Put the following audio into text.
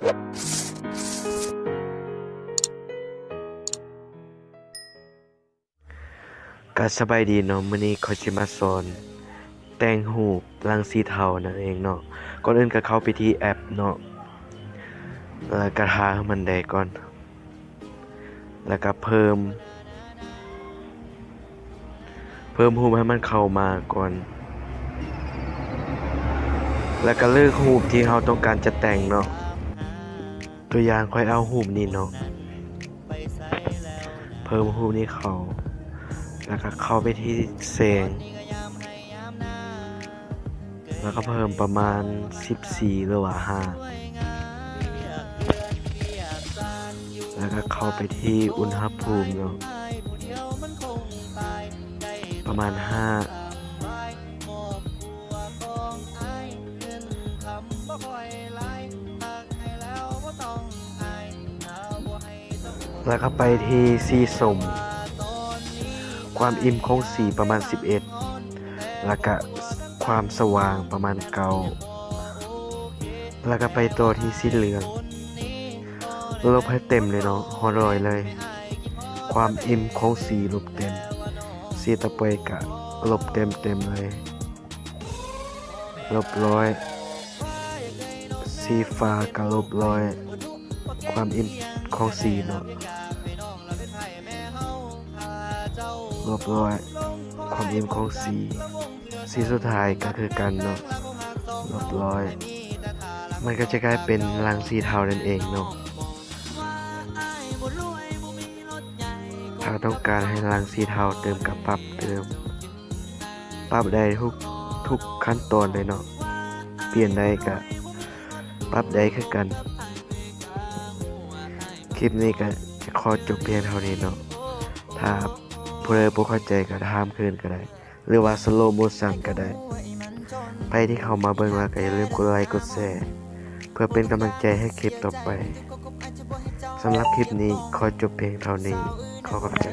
ก็สบายดีเนาะมื้อนี้เขาสิมาสอน แต่งรูปรังสีเทานั่นเองเนาะก่อนอื่นก็เข้าไปที่แอปเนาะแล้วก็ทาให้มันได้ก่อน แล้วก็เพิ่ม เพิ่มรูให้มันเข้ามาก่อน แล้วก็เลือกรูที่เราต้องการจะแต่งเนาะ ตัวอย่างค่อยเอารูปนี้เนาะเพิ่มรูปนี้เขาแล้วก็เข้าไปที่แสงแล้วก็เพิ่มประมาณ 14 หรือว่า5แล้วก็เข้าไปที่อุณหภูมิเนาะประมาณ 5 แล้วก็ไปที่สีสมความอิ่มของสีประมาณ 11 แล้วก็ความสว่างประมาณเกาแล้วก็ไปตัวที่สีเหลืองลบให้เต็มเลยเนาะฮอรอยเลย ความอิ่มของสีลบเต็ม สีตะเปยกะลบเต็มเต็มเลยลบร้อย สีฟ้ากะลบร้อย ความอิ่ม ของสีเนาะลบร้อยความเอิ่มของสีสีสุดท้ายก็คือกันเนาะลบร้อย มันก็จะกลายเป็นรังสีเทานั่นเองเนาะถ้าต้องการให้รังสีเทาเติมกับปรับเติม ปรับได้ทุกทุกขั้นตอนเลยเนาะเปลี่ยนได้ก็ปรับได้คือกัน คลิปนี้ก็จะขอจบเพียงเท่านี้เนาะ ถ้าผู้ใดบ่เข้าใจก็ถามคืนก็ได้ หรือว่าสโลโมชั่นก็ได้ ไปที่เข้ามาเบิ่งแล้วก็อย่าลืมกดไลค์กดแชร์เพื่อเป็นกำลังใจให้คลิปต่อไปสำหรับคลิปนี้ขอจบเพียงเท่านี้ ขอขอบใจ